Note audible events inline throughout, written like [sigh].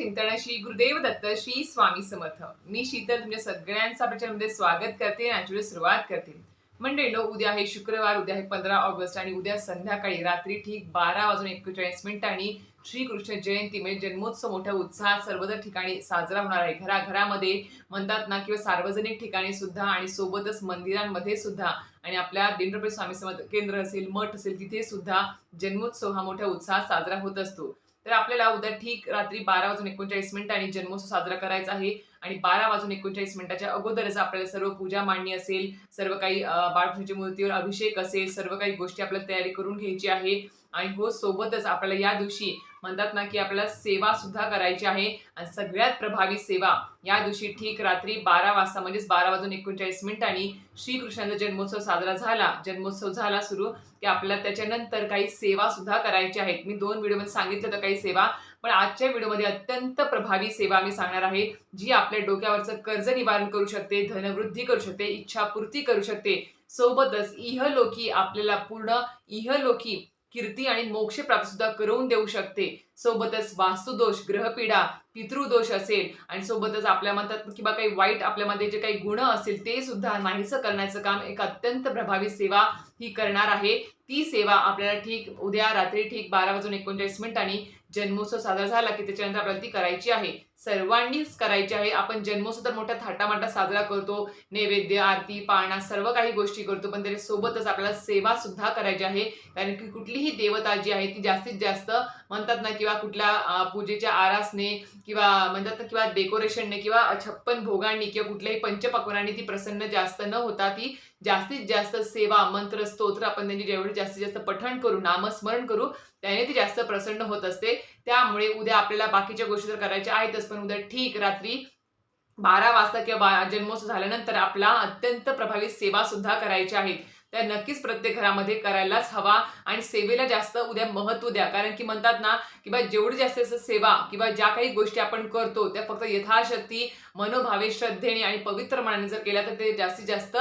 चिंतन श्री गुरुदेव दत्त श्री स्वामी समर्थ. मी शीतल तुमच्या सगळ्यांचा आपल्या स्वागत करते आणि आजची सुरुवात करते. मंडळीनो उद्या आहे शुक्रवार उद्या आहे पंधरा ऑगस्ट आणि उद्या संध्याकाळी रात्री ठीक बारा वाजून एकेचाळीस मिनिटांनी श्रीकृष्ण जयंती म्हणजे जन्मोत्सव मोठ्या उत्साहात सर्वत्र ठिकाणी साजरा होणार आहे. घराघरामध्ये म्हणतात ना किंवा सार्वजनिक ठिकाणी सुद्धा आणि सोबतच मंदिरांमध्ये सुद्धा आणि आपल्या दिंडोपे स्वामी समर्थ केंद्र असेल मठ असेल तिथे सुद्धा जन्मोत्सव हा मोठ्या उत्साहात साजरा होत असतो. तर आपल्याला उद्या ठीक रात्री बारा वाजून एकोणचाळीस मिनिटांनी जन्मोत्सव साजरा करायचा आहे आणि बारा वाजून एकोणचाळीस मिनिटाच्या अगोदरच आपल्याला सर्व पूजा मांडणी असेल सर्व काही बाळकृष्णाच्या मूर्तीवर अभिषेक असेल सर्व काही गोष्टी आपल्याला तयारी करून घ्यायची आहे आणि हो सोबतच आपल्याला या दिवशी म्हणतात ना की आपल्याला सेवा सुद्धा करायची आहे आणि सगळ्यात प्रभावी सेवा या दिवशी ठीक रात्री बारा वाजता म्हणजेच बारा वाजून एकोणचाळीस मिनिटांनी श्रीकृष्णाचा जन्मोत्सव साजरा झाला. जन्मोत्सव झाला सुरू की आपल्याला त्याच्यानंतर काही सेवा सुद्धा करायच्या आहेत. मी दोन व्हिडिओमध्ये सांगितलं होतं काही सेवा पण आजच्या व्हिडिओमध्ये अत्यंत प्रभावी सेवा मी सांगणार आहे जी आपल्या डोक्यावरचं कर्ज निवारण करू शकते धनवृद्धी करू शकते इच्छापूर्ती करू शकते. सोबतच इहलोकी आपल्याला पूर्ण इहलोकी कीर्ती आणि मोक्ष प्राप्त सुद्धा करून देऊ शकते. सोबतच वास्तुदोष ग्रहपीडा पितृदोष असेल आणि सोबतच आपल्या म्हणतात किंवा काही वाईट आपल्यामध्ये जे काही गुण असतील ते सुद्धा नाहीसं करण्याचं काम एक अत्यंत प्रभावी सेवा ही करणार आहे. ती सेवा आपल्याला ठीक उद्या रात्री ठीक बारा वाजून एकोणचाळीस मिनिटांनी जन्मोत्सव साजरा झाला की त्याच्यानंतर आपल्याला ती करायची आहे. सर्वांनीच करायची आहे. आपण जन्मोत्सव तर मोठ्या थाटामाटात साजरा करतो. नैवेद्य आरती पाळणा सर्व काही गोष्टी करतो. पण त्याच्या सोबतच आपल्याला सेवा सुद्धा करायची आहे. कारण की कुठलीही देवता जी आहे ती जास्तीत जास्त म्हणतात ना किंवा कुठल्या पूजेच्या आरासने किंवा म्हणतात ना किंवा डेकोरेशनने किंवा छप्पन भोगांनी किंवा कुठल्याही पंचपक्वानांनी ती प्रसन्न जास्त न होता ती जास्तीत जास्त सेवा मंत्र स्तोत्र आपण त्यांची जेवढी जास्तीत जास्त पठण करू नामस्मरण करू त्याने ती जास्त प्रसन्न होत असते. त्यामुळे उद्या आपल्याला बाकीच्या गोष्टी तर करायच्या आहेतच पण उद्या ठीक रात्री बारा वाजता किंवा बा जन्मोत्सव झाल्यानंतर आपला अत्यंत प्रभावी सेवा सुद्धा करायच्या आहेत. त्या नक्कीच प्रत्येक घरामध्ये करायलाच हवा आणि सेवेला जास्त उद्या महत्त्व द्या. कारण की म्हणतात ना किंवा जेवढी जास्त जास्त सेवा किंवा ज्या काही गोष्टी आपण करतो त्या फक्त यथाशक्ती मनोभावे श्रद्धेने आणि पवित्र मनाने जर केल्या तर ते जास्तीत जास्त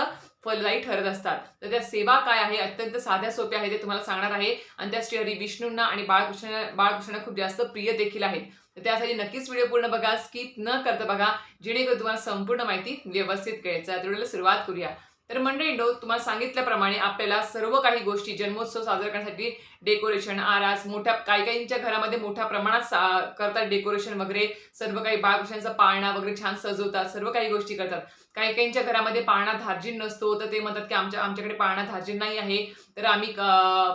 फलदायी ठरत असतात. तर त्या सेवा काय आहे? अत्यंत साध्या सोप्या आहेत ते तुम्हाला सांगणार आहे. आणि त्या श्री हरी विष्णूंना आणि बाळकृष्ण बाळकृष्णांना खूप जास्त प्रिय देखील आहेत. तर त्यासाठी नक्कीच व्हिडिओ पूर्ण बघा. स्किप न करता बघा. जेणेकरून तुम्हाला संपूर्ण माहिती व्यवस्थित कळेल. चला व्हिडिओला सुरुवात करूया. तर मंडळी नो तुम्हाला सांगितल्याप्रमाणे आपल्याला सर्व काही गोष्टी जन्मोत्सव साजरा करण्यासाठी डेकोरेशन आरास मोठ्या काही काहींच्या घरामध्ये मोठ्या प्रमाणात सा- करतात डेकोरेशन वगैरे. सर्व काही बाळकृष्णांचा पाळणा वगैरे छान सजवतात. सर्व काही गोष्टी करतात. काही काहींच्या घरामध्ये पाळणा धार्जिन नसतो तर ते म्हणतात की आमच्या आमच्याकडे पाळणा धार्जिन नाही आहे. तर आम्ही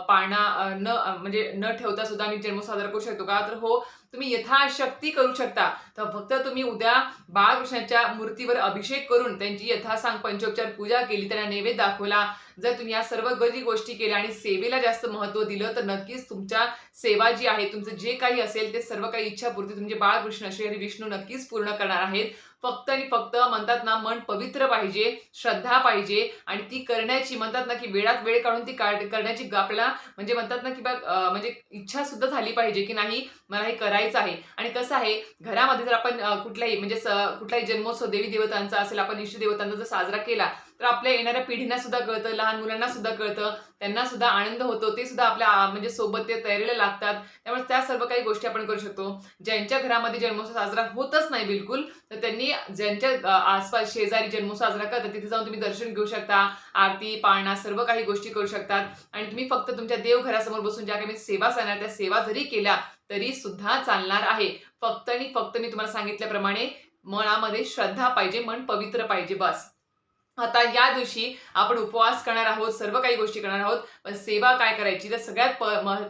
पाळणा न म्हणजे न ठेवता सुद्धा आम्ही जन्म साजरा करू शकतो का? तर हो तुम्ही यथाशक्ती करू शकता. तर फक्त तुम्ही उद्या बाळकृष्णाच्या मूर्तीवर अभिषेक करून त्यांची यथासांग पंचोपचार पूजा केली त्यांना नैवेद्य दाखवला जर तुम्ही या सर्व गरी गोष्टी केल्या आणि सेवेला जास्त महत्त्व दिलं तर नक्कीच तुमच्या सेवा जी आहे तुमचं जे काही असेल ते सर्व काही इच्छापूर्ती तुमचे बाळकृष्ण श्री विष्णू नक्कीच पूर्ण करणार आहेत. फक्त आणि फक्त म्हणतात ना मन पवित्र पाहिजे श्रद्धा पाहिजे आणि ती करण्याची म्हणतात ना की वेळात वेळ काढून ती करण्याची गापला आपल्याला म्हणजे म्हणतात ना की बा म्हणजे इच्छा सुद्धा झाली पाहिजे की नाही मला हे करायचं आहे. आणि कसं आहे घरामध्ये जर आपण कुठल्याही म्हणजे कुठलाही जन्मोत्सव देवी देवतांचा असेल आपण इष्टदेवतांचा जर साजरा केला तर आपल्या येणाऱ्या पिढींना सुद्धा कळतं लहान मुलांना सुद्धा कळतं त्यांना सुद्धा आनंद होतो ते सुद्धा आपल्या म्हणजे सोबत ते तयारीला लागतात. त्यामुळे त्या सर्व काही गोष्टी आपण करू शकतो. ज्यांच्या घरामध्ये जन्मोत्सव साजरा होतच नाही बिलकुल तर त्यांनी ज्यांच्या आसपास शेजारी जन्मोत्सव साजरा करतात तिथे जाऊन तुम्ही दर्शन घेऊ शकता आरती पाळणा सर्व काही गोष्टी करू शकतात. आणि तुम्ही फक्त तुमच्या देवघरासमोर बसून ज्या काही म्हणजे सेवा सांगणार त्या सेवा जरी केल्या तरी सुद्धा चालणार आहे. फक्त आणि फक्त मी तुम्हाला सांगितल्याप्रमाणे मनामध्ये श्रद्धा पाहिजे मन पवित्र पाहिजे बस. आता या दिवशी आपण उपवास करणार आहोत सर्व काही गोष्टी करणार आहोत पण सेवा काय करायची? तर सगळ्यात प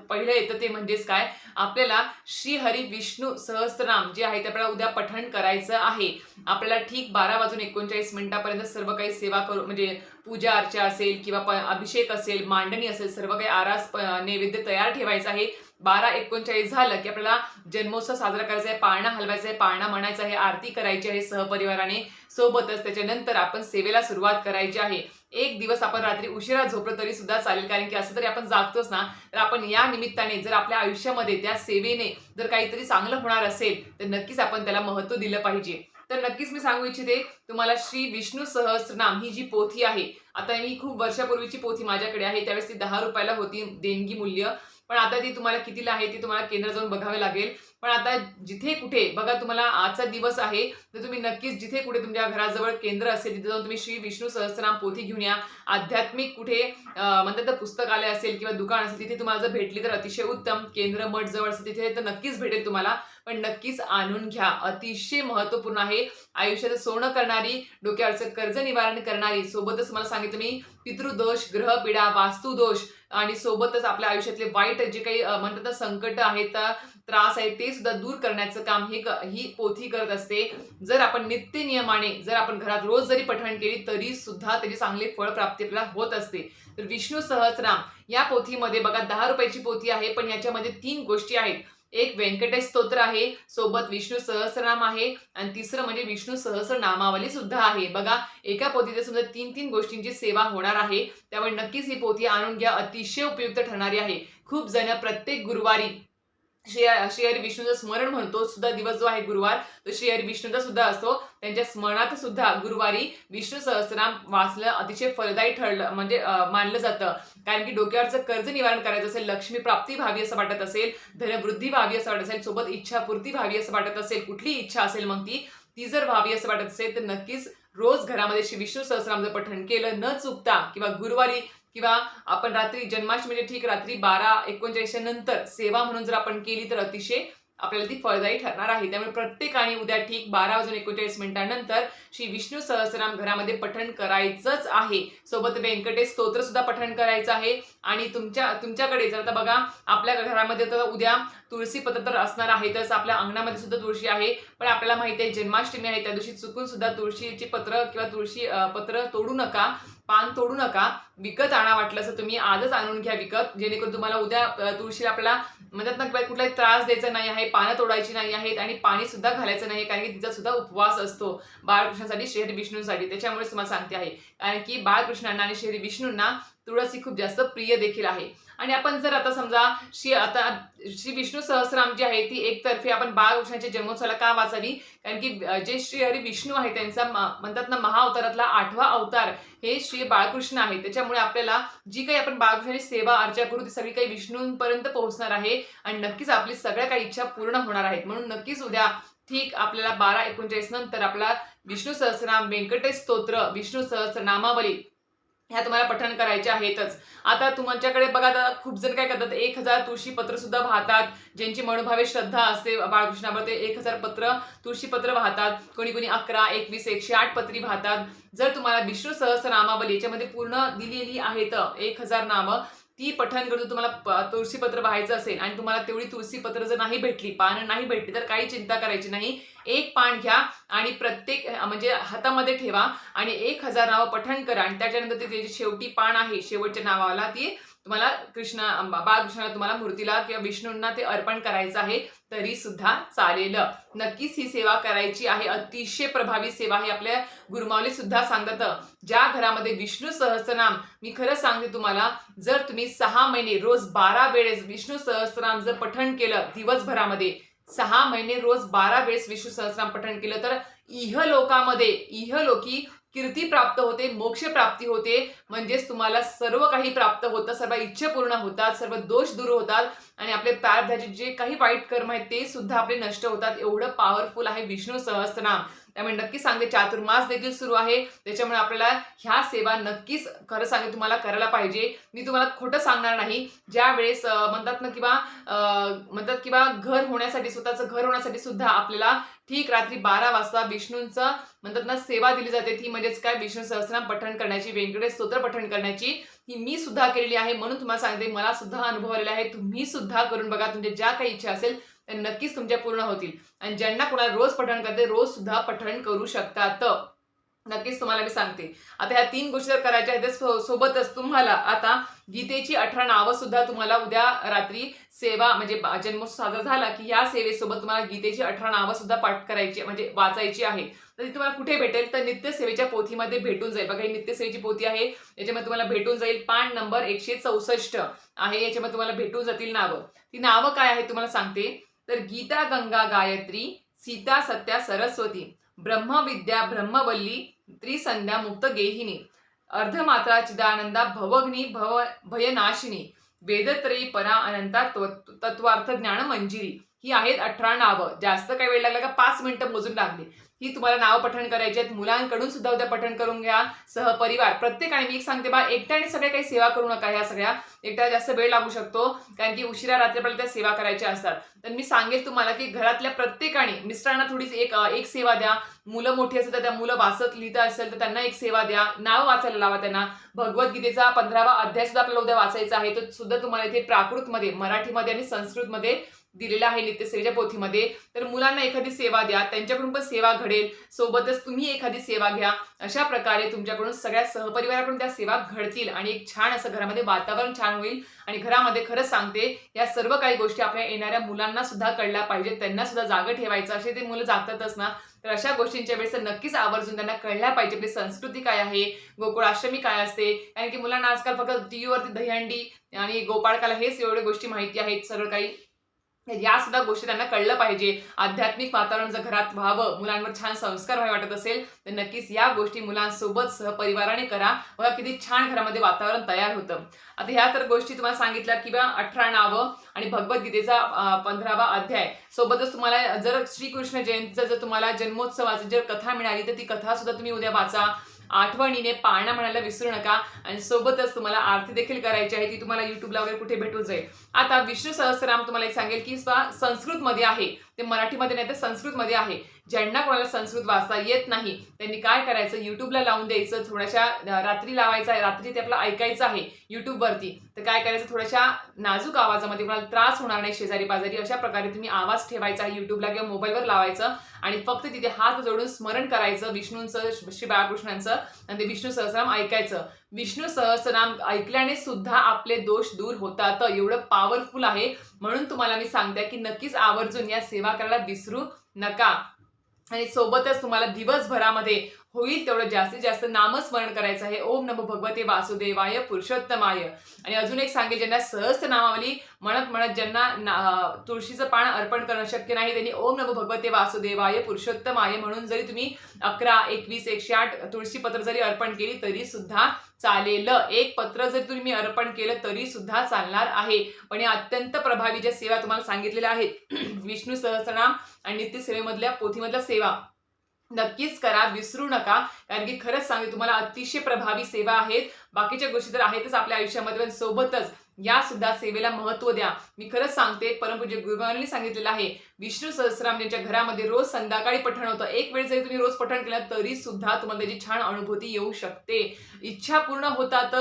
पहिलं येतं ते म्हणजेच काय? आपल्याला श्री हरी विष्णू सहस्त्रनाम जे आहे ते आपल्याला उद्या पठण करायचं आहे. आपल्याला ठीक बारा वाजून एकोणचाळीस मिनिटापर्यंत सर्व काही सेवा करू म्हणजे पूजा अर्चा असेल किंवा अभिषेक असेल मांडणी असेल सर्व काही आरास नैवेद्य तयार ठेवायचं आहे. बारा एकोणचाळीस झालं की आपल्याला जन्मोत्सव साजरा करायचा आहे पाळणा हलवायचा आहे पाळणा म्हणायचा आहे आरती करायची आहे सहपरिवाराने. सोबतच त्याच्यानंतर आपण सेवेला सुरुवात करायची आहे. एक दिवस आपण रात्री उशिरा झोपलो तरी सुद्धा चालेल कारण की असं तरी आपण जागतोच ना तर आपण या निमित्ताने जर आपल्या आयुष्यामध्ये त्या सेवेने जर काहीतरी चांगलं होणार असेल तर नक्कीच आपण त्याला महत्त्व दिलं पाहिजे. तर नक्कीच मी सांगू इच्छिते तुम्हाला श्री विष्णू सहस्रनाम ही जी पोथी आहे आता ही खूप वर्षापूर्वीची पोथी माझ्याकडे आहे त्यावेळेस ती दहा रुपयाला होती देणगी मूल्य. पण आता ती तुम्हाला कितीला आहे ती तुम्हाला केंद्र जाऊन बघावे लागेल. पण आता जिथे कुठे बघा तुम्हाला आजचा दिवस आहे तर तुम्ही नक्कीच जिथे कुठे तुमच्या घराजवळ केंद्र असेल तिथे जाऊन तुम्ही श्री विष्णू सहस्रनाम पोथी घेऊन या. आध्यात्मिक कुठे म्हणतात तर पुस्तकालय असेल किंवा दुकान असेल तिथे तुम्हाला जर भेटली तर अतिशय उत्तम. केंद्र मठ जवळ असेल तिथे तर नक्कीच भेटेल तुम्हाला. पण नक्कीच आणून घ्या. अतिशय महत्त्वपूर्ण आहे. आयुष्याचं सोनं करणार डोक्यावरचं कर्ज निवारण करणारी. सोबतच मला सांगितलं मी पितृदोष ग्रहपीडा वास्तुदोष आणि सोबतच आपल्या आयुष्यातले वाईट जे काही म्हणतात संकट आहेत त्रास आहेत ते सुद्धा दूर करण्याचं काम हे ही पोथी करत असते. जर आपण नित्य नियमाने जर आपण घरात रोज जरी पठण केली तरी सुद्धा त्याची चांगली फळ प्राप्ती आपल्याला होत असते. तर विष्णू सहस्राम या पोथीमध्ये बघा दहा रुपयाची पोथी आहे पण याच्यामध्ये तीन गोष्टी आहेत. एक व्यंकटेश स्तोत्र आहे सोबत विष्णू सहस्रनाम आहे आणि तिसरं म्हणजे विष्णू सहस्र नामावली सुद्धा आहे. बघा एका पोथीत सुद्धा तीन तीन गोष्टींची सेवा होणार आहे. त्यामुळे नक्कीच ही पोथी आणून घ्या अतिशय उपयुक्त ठरणारी आहे. खूप जण प्रत्येक गुरुवारी श्री श्री हरी विष्णूचं स्मरण म्हणतो सुद्धा दिवस जो आहे गुरुवार तो श्री हरी विष्णूचा सुद्धा असतो. त्यांच्या स्मरणात सुद्धा गुरुवारी विष्णू सहस्रनाम वाचलं अतिशय फलदायी ठरलं म्हणजे मानलं जातं. कारण की डोक्यावरचं कर्ज निवारण करायचं असेल लक्ष्मी प्राप्ती व्हावी असं वाटत असेल धनवृद्धी व्हावी असं वाटत असेल सोबत इच्छापूर्ती व्हावी असं वाटत असेल कुठली इच्छा असेल मग ती ती जर व्हावी असं वाटत असेल तर नक्कीच रोज घरामध्ये श्री विष्णू सहस्रनाम जर पठण केलं न चुकता किंवा गुरुवारी किंवा आपण रात्री जन्माष्टमी म्हणजे ठीक रात्री बारा एकोणचाळीसच्या नंतर सेवा म्हणून जर आपण केली तर अतिशय आपल्याला ती फळदायी ठरणार आहे. त्यामुळे प्रत्येकाने उद्या ठीक बारा वाजून एकोणचाळीस मिनिटांनंतर श्री विष्णू सहस्राम घरामध्ये पठण करायचंच आहे. सोबत व्यंकटेश स्तोत्र सुद्धा पठण करायचं आहे. आणि तुमच्या तुमच्याकडे जर आता बघा आपल्या घरामध्ये तर उद्या तुळशी पत्र तर असणार आहे. तसं आपल्या अंगणामध्ये सुद्धा तुळशी आहे. पण आपल्याला माहिती आहे जन्माष्टमी आहे. त्या दिवशी चुकून सुद्धा तुळशीची पत्र किंवा तुळशी पत्र तोडू नका. पान तोडू नका. विकत आणा वाटलं असं तुम्ही. आजच आणून घ्या विकत. जेणेकरून तुम्हाला उद्या तुळशीला आपल्याला म्हणतात ना कुठलाही त्रास द्यायचा नाही आहे पानं तोडायची नाही आहेत आणि पाणी सुद्धा घालायचं नाही कारण की तिचा सुद्धा उपवास असतो बाळकृष्णासाठी शहरी विष्णूंसाठी. त्याच्यामुळेच तुम्हाला सांगते आहे. कारण की बाळकृष्णांना आणि श्री विष्णूंना तुळस ही खूप जास्त प्रिय देखील आहे. आणि आपण जर आता समजा श्री आता श्री विष्णू सहस्राम जी आहे ती एकतर्फे आपण बाळकृष्णाच्या जन्मोत्सवाला का वाचावी कारण की जे श्री हरी विष्णू आहे त्यांचा म्हणतात ना महाअवतारातला आठवा अवतार हे श्री बाळकृष्ण आहे. त्याच्यामुळे आपल्याला जी काही आपण बाळकृष्णाची सेवा अर्चा करू ती सगळी काही विष्णूंपर्यंत पोहोचणार आहे आणि नक्कीच आपली सगळ्या काही इच्छा पूर्ण होणार आहेत. म्हणून नक्कीच उद्या ठीक आपल्याला बारा एकोणचाळीस नंतर आपला विष्णू सहस्रनाम व्यंकटेश स्तोत्र विष्णू सहस्र नामावली ह्या तुम्हाला पठण करायच्या आहेतच. आता तुमच्याकडे बघा आता खूप जण काय करतात एक हजार तुळशी पत्र सुद्धा वाहतात ज्यांची मनोभावे श्रद्धा असते बाळकृष्णावर ते एक हजार पत्र तुळशी पत्र वाहतात कोणी कोणी अकरा एकवीस एकशे आठ पत्री वाहतात. जर तुम्हाला विष्णू सहस्र नामावली याच्यामध्ये पूर्ण दिलेली आहेत एक हजार नावं ती पठण करतो तुम्हाला तुळशीपत्र व्हायचं असेल आणि तुम्हाला तेवढी तुळशीपत्र जर नाही भेटली पानं नाही भेटली तर काही चिंता करायची नाही. एक पान घ्या आणि प्रत्येक म्हणजे हातामध्ये ठेवा आणि एक हजार नावं पठण करा आणि त्याच्यानंतर ते शेवटी पान आहे शेवटच्या नावाला ती तुम्हाला कृष्ण बाळकृष्णाला तुम्हाला मूर्तीला किंवा विष्णूंना ते अर्पण करायचं आहे तरी सुद्धा चालेल. नक्कीच ही सेवा करायची आहे. अतिशय प्रभावी सेवा हे आपल्या गुरुमावली सुद्धा सांगतात ज्या घरामध्ये विष्णू सहस्रनाम मी खरं सांगते तुम्हाला जर तुम्ही सहा महिने रोज बारा वेळेस विष्णू सहस्रनाम जर पठण केलं दिवसभरामध्ये सहा महिने रोज बारा वेळेस विष्णू सहस्रनाम पठण केलं तर इह लोकामध्ये इह लोकी कीर्ती प्राप्त होते मोक्ष प्राप्ती होते. म्हणजेच तुम्हाला सर्व काही प्राप्त होतं सर्व इच्छा पूर्ण होतात सर्व दोष दूर होतात आणि आपले प्रारब्धाचे जे काही वाईट कर्म आहेत ते सुद्धा आपले नष्ट होतात. एवढं पॉवरफुल आहे विष्णू सहस्त्रनाम त्यामुळे नक्की सांगते चातुर्मास देखील सुरू आहे. त्याच्यामुळे आपल्याला ह्या सेवा नक्कीच खरं सांगते तुम्हाला करायला पाहिजे. मी तुम्हाला खोटं सांगणार नाही. ज्या वेळेस म्हणतात ना किंवा म्हणतात किंवा घर होण्यासाठी स्वतःचं घर होण्यासाठी सुद्धा आपल्याला ठीक रात्री बारा वाजता विष्णूंचं म्हणतात ना सेवा दिली जाते. ती म्हणजेच काय? विष्णू सहस्रनाम पठण करण्याची व्यंकटेश स्तोत्र पठण करण्याची. ही मी सुद्धा केलेली आहे. म्हणून तुम्हाला सांगते मला सुद्धा अनुभव आलेला आहे. तुम्ही सुद्धा करून बघा. तुमच्या ज्या काही इच्छा असेल तर नक्कीच तुमच्या पूर्ण होतील. आणि ज्यांना कोणाला रोज पठण करते रोज सुद्धा पठण करू शकतात. नक्कीच तुम्हाला मी सांगते. आता ह्या तीन गोष्टी जर करायच्या आहेत सो- सोबतच तुम्हाला आता गीतेची अठरा नावं सुद्धा तुम्हाला उद्या रात्री सेवा म्हणजे जन्मोत्सव साजरा झाला की या सेवेसोबत तुम्हाला गीतेची अठरा नावं सुद्धा पाठ करायची म्हणजे वाचायची आहे. तर ती तुम्हाला कुठे भेटेल? तर नित्यसेवेच्या पोथीमध्ये भेटून जाईल. बघा ही नित्यसेवेची पोथी आहे याच्यामध्ये तुम्हाला भेटून जाईल पान नंबर एकशे चौसष्ट आहे याच्यामध्ये तुम्हाला भेटून जातील नावं. ती नावं काय आहे तुम्हाला सांगते. तर गीता गंगा गायत्री सीता सत्या सरस्वती ब्रह्मविद्या ब्रह्मवल्ली त्रिसंध्या मुक्त गेहिनी अर्धमात्रा चिदानंदा भवग्नी भव भयनाशिनी वेदत्रयी परा अनंता तत्वार्थ ज्ञान मंजिरी ही आहेत अठरा नावं. जास्त काही वेळ लागला का? पाच मिनिटं मोजून लागली. ही तुम्हाला नाव पठण करायची आहेत मुलांकडून सुद्धा उद्या पठण करून घ्या सहपरिवार. प्रत्येकाने मी एक सांगते बा एकट्याने सगळे काही सेवा करू नका ह्या सगळ्या. एकट्या जास्त वेळ लागू शकतो कारण की उशिरा रात्रीपर्यंत त्या सेवा करायच्या असतात. तर मी सांगेल तुम्हाला की घरातल्या प्रत्येकाने मिस्टरांना थोडीच एक एक सेवा द्या. मुलं मोठी असेल तर त्या मुलं वाचत लिहित असेल तर त्यांना एक सेवा द्या. नाव वाचायला लावा त्यांना. भगवद्गीतेचा पंधरावा अध्याय सुद्धा आपल्याला उद्या वाचायचा आहे. तो सुद्धा तुम्हाला इथे प्राकृतमध्ये मराठीमध्ये आणि संस्कृतमध्ये दिलेला आहे नित्यसेवेच्या पोथीमध्ये. तर मुलांना एखादी सेवा द्या त्यांच्याकडून पण सेवा घडेल. सोबतच तुम्ही एखादी सेवा घ्या. अशा प्रकारे तुमच्याकडून सगळ्या सहपरिवाराकडून त्या सेवा घडतील आणि एक छान असं घरामध्ये वातावरण छान होईल आणि घरामध्ये खरंच सांगते या सर्व काही गोष्टी आपल्या येणाऱ्या मुलांना सुद्धा कळल्या पाहिजेत त्यांना सुद्धा जागं ठेवायचं असे ते मुलं जागतातच ना. तर अशा गोष्टींच्या वेळेस नक्कीच आवर्जून त्यांना कळल्या पाहिजे. आपली संस्कृती काय आहे? गोकुळाष्टमी काय असते? कारण की मुलांना आजकाल फक्त टीव्हीवरती दहीहंडी आणि गोपाळकाला हेच एवढे गोष्टी माहिती आहेत. सर्व काही या सुद्धा गोष्टी त्यांना कळलं पाहिजे. आध्यात्मिक वातावरण जर घरात व्हावं मुलांवर छान संस्कार व्हावे वाटत असेल तर नक्कीच या गोष्टी मुलांसोबत सहपरिवाराने करा. बघा किती छान घरामध्ये वातावरण तयार होतं. आता ह्या तर गोष्टी तुम्हाला सांगितल्या किंवा अठरा नावं आणि भगवद्गीतेचा पंधरावा अध्याय. सोबतच तुम्हाला जर श्रीकृष्ण जयंतीचा जर तुम्हाला जन्मोत्सवाची जर कथा मिळाली तर ती कथा सुद्धा तुम्ही उद्या वाचा. आठवणीने पाळणा म्हणायला विसरू नका. आणि सोबतच तुम्हाला आरती देखील करायची आहे ती तुम्हाला युट्यूबला वगैरे कुठे भेटून जाईल. आता विष्णू सहस्राम तुम्हाला एक सांगेल की संस्कृतमध्ये आहे. ते मराठीमध्ये नाही तर संस्कृतमध्ये आहे. ज्यांना कोणाला संस्कृत वाचता येत नाही त्यांनी काय करायचं? युट्यूबला लावून द्यायचं थोड्याशा रात्री लावायचं आहे. रात्री ते आपलं ऐकायचं आहे युट्यूबवरती तर काय करायचं? थोड्याशा नाजूक आवाजामध्ये कोणाला त्रास होणार नाही शेजारी पाजारी. अशा प्रकारे तुम्ही आवाज ठेवायचा आहे युट्यूबला किंवा मोबाईलवर लावायचं आणि फक्त तिथे हात जोडून स्मरण करायचं विष्णूंचं श्री बाळकृष्णांचं आणि ते विष्णू सहस्राम ऐकायचं. विष्णू सहस्रनाम ऐकल्याने सुद्धा आपले दोष दूर होतात. एवढं पॉवरफुल आहे. म्हणून तुम्हाला मी सांगते की नक्कीच आवर्जून या सेवा करायला विसरू नका. आणि सोबतच तुम्हाला दिवसभरामध्ये होईल तेवढं जास्तीत जास्त नामस्मरण करायचं आहे. ओम नमो भगवते वासुदेवाय पुरुषोत्तमाय. आणि अजून एक सांगेल ज्यांना सहस्त्र नामावली म्हणत म्हणत ज्यांना तुळशीचं पान अर्पण करणं शक्य नाही त्यांनी ओम नमो भगवते वासुदेवाय पुरुषोत्तमाय म्हणून जरी तुम्ही अकरा एकवीस एकशे आठ तुळशी पत्र जरी अर्पण केली तरी सुद्धा चालेल. एक पत्र जर तुम्ही अर्पण केलं तरी सुद्धा चालणार आहे. पण या अत्यंत प्रभावी ज्या सेवा तुम्हाला सांगितलेल्या आहेत [clears throat] विष्णू सहस्रनाम आणि नित्य सेवेमधल्या पोथीमधल्या सेवा नक्कीच करा विसरू नका. कारण की खरंच सांगते तुम्हाला अतिशय प्रभावी सेवा आहेत. बाकीच्या गोष्टी तर आहेतच आपल्या आयुष्यामध्ये पण सोबतच या सुद्धा सेवेला महत्त्व द्या. मी खरंच सांगते परमपूज्य गुरुबाबांनी सांगितलेलं आहे विष्णू सहस्राम घरामध्ये रोज संध्याकाळी पठण होतं. एक वेळ जरी तुम्ही रोज पठण केलं तरी सुद्धा तुम्हाला त्याची छान अनुभूती येऊ शकते. इच्छा पूर्ण होतात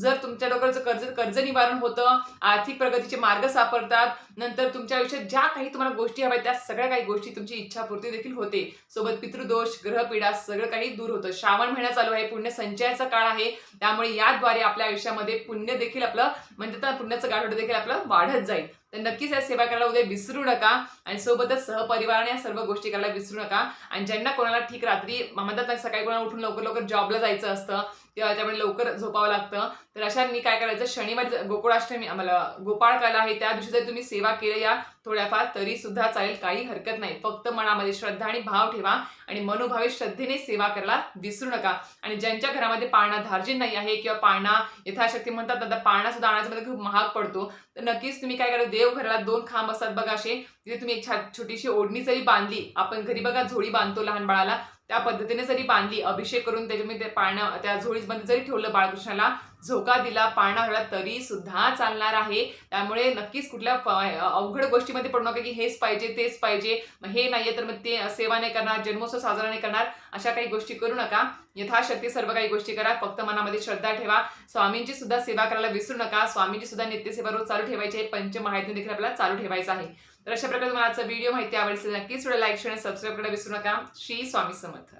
जर तुमच्या डोक्याचं कर्ज कर्ज निवारण होतं आर्थिक प्रगतीचे मार्ग सापडतात नंतर तुमच्या आयुष्यात ज्या काही तुम्हाला गोष्टी हव्या त्या सगळ्या काही गोष्टी तुमची इच्छापूर्ती देखील होते. सोबत पितृदोष ग्रहपीडा सगळं काही दूर होतं. श्रावण महिना चालू आहे पुण्य संचयाचा काळ आहे. त्यामुळे याद्वारे आपल्या आयुष्यामध्ये पुण्य देखील आपलं म्हणजे तर पुण्याचं गाठोडं देखील आपलं वाढत जाईल. तर नक्कीच या सेवा करायला उद्या विसरू नका आणि सोबतच सहपरिवाराने या सर्व गोष्टी करायला विसरू नका. आणि ज्यांना कोणाला ठीक रात्री म्हणतात सकाळी कोणाला उठून लवकर लवकर जॉबला जायचं असतं किंवा त्यामुळे लवकर झोपावं लागतं. तर अशांनी काय करायचं शनिवारी गोकुळाष्टमी आम्हाला गोपाळकाला आहे त्या दिवशी जर तुम्ही सेवा केली या थोड्याफार तरी सुद्धा चालेल काही हरकत नाही. फक्त मनामध्ये श्रद्धा आणि भाव ठेवा आणि मनोभावे श्रद्धेने सेवा करायला विसरू नका. आणि ज्यांच्या घरामध्ये पाळणा धार्जिन नाही आहे किंवा पाळणा यथाशक्ती म्हणतात आता पाळणा सुद्धा आणण्याचा खूप महाग पडतो. तर नक्कीच तुम्ही काय करा देवघराला दोन खांब असतात बघा असे तिथे तुम्ही एक छोटीशी ओढणी जरी बांधली आपण घरी बघा झोळी बांधतो लहान बाळाला त्या पद्धतीने जरी बांधली अभिषेक करून त्याच्यामध्ये पाळणं त्या झोळीमध्ये जरी ठेवलं बाळकृष्णाला झोका दिला पाळणा हळला तरी सुद्धा चालणार आहे. त्यामुळे नक्कीच कुठल्या अवघड गोष्टीमध्ये पडू नका की हेच पाहिजे तेच पाहिजे. हे नाहीये तर मग ते सेवा नाही करणार जन्मोत्सव साजरा नाही करणार अशा काही गोष्टी करू नका. यथाशक्ती सर्व काही गोष्टी करा फक्त मनामध्ये श्रद्धा ठेवा. स्वामींची सुद्धा सेवा करायला विसरू नका. स्वामींची सुद्धा नित्यसेवा रोज चालू ठेवायची आहे. पंचमहायतने देखील आपल्याला चालू ठेवायचं आहे. तर अशा प्रकारे तुम्हाला आजचा व्हिडिओ माहिती आवडली नक्कीच थोडं लाईक शेअर सबस्क्राईब करायला विसरू नका. श्री स्वामी समर्थ.